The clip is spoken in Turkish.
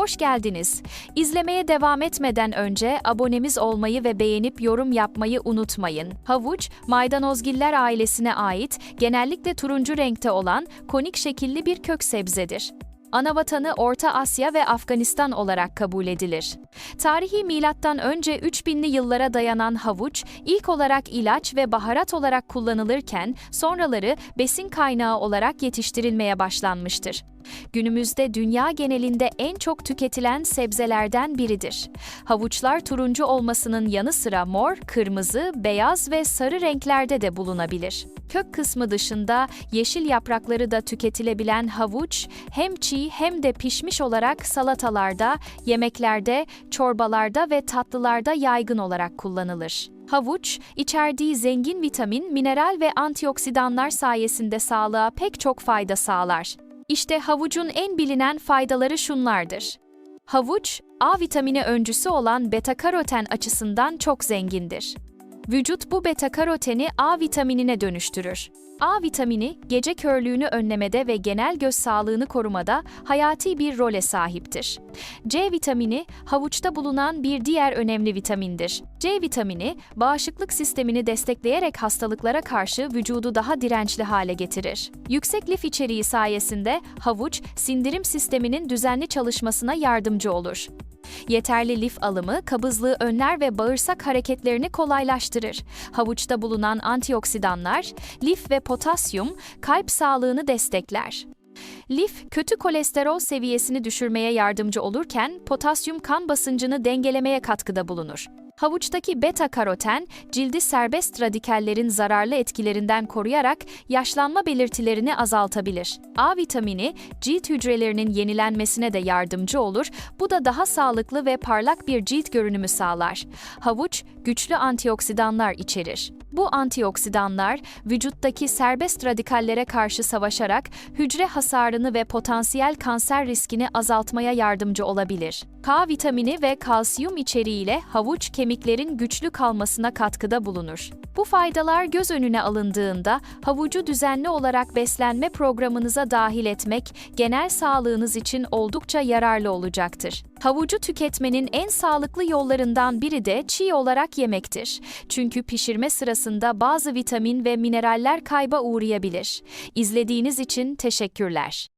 Hoş geldiniz. İzlemeye devam etmeden önce abonemiz olmayı ve beğenip yorum yapmayı unutmayın. Havuç, maydanozgiller ailesine ait, genellikle turuncu renkte olan konik şekilli bir kök sebzedir. Anavatanı Orta Asya ve Afganistan olarak kabul edilir. Tarihi milattan önce 3000'li yıllara dayanan havuç ilk olarak ilaç ve baharat olarak kullanılırken sonraları besin kaynağı olarak yetiştirilmeye başlanmıştır. Günümüzde dünya genelinde en çok tüketilen sebzelerden biridir. Havuçlar turuncu olmasının yanı sıra mor, kırmızı, beyaz ve sarı renklerde de bulunabilir. Kök kısmı dışında yeşil yaprakları da tüketilebilen havuç hem çiğ hem de pişmiş olarak salatalarda, yemeklerde, çorbalarda ve tatlılarda yaygın olarak kullanılır. Havuç, içerdiği zengin vitamin, mineral ve antioksidanlar sayesinde sağlığa pek çok fayda sağlar. İşte havucun en bilinen faydaları şunlardır. Havuç, A vitamini öncüsü olan beta-karoten açısından çok zengindir. Vücut bu beta-karoteni A vitaminine dönüştürür. A vitamini, gece körlüğünü önlemede ve genel göz sağlığını korumada hayati bir role sahiptir. C vitamini, havuçta bulunan bir diğer önemli vitamindir. C vitamini, bağışıklık sistemini destekleyerek hastalıklara karşı vücudu daha dirençli hale getirir. Yüksek lif içeriği sayesinde havuç, sindirim sisteminin düzenli çalışmasına yardımcı olur. Yeterli lif alımı kabızlığı önler ve bağırsak hareketlerini kolaylaştırır. Havuçta bulunan antioksidanlar, lif ve potasyum kalp sağlığını destekler. Lif, kötü kolesterol seviyesini düşürmeye yardımcı olurken potasyum kan basıncını dengelemeye katkıda bulunur. Havuçtaki beta-karoten, cildi serbest radikallerin zararlı etkilerinden koruyarak yaşlanma belirtilerini azaltabilir. A vitamini, cilt hücrelerinin yenilenmesine de yardımcı olur, bu da daha sağlıklı ve parlak bir cilt görünümü sağlar. Havuç, güçlü antioksidanlar içerir. Bu antioksidanlar, vücuttaki serbest radikallere karşı savaşarak hücre hasarını ve potansiyel kanser riskini azaltmaya yardımcı olabilir. K vitamini ve kalsiyum içeriğiyle havuç kemiklerin güçlü kalmasına katkıda bulunur. Bu faydalar göz önüne alındığında havucu düzenli olarak beslenme programınıza dahil etmek genel sağlığınız için oldukça yararlı olacaktır. Havucu tüketmenin en sağlıklı yollarından biri de çiğ olarak yemektir. Çünkü pişirme sırasında bazı vitamin ve mineraller kayba uğrayabilir. İzlediğiniz için teşekkürler.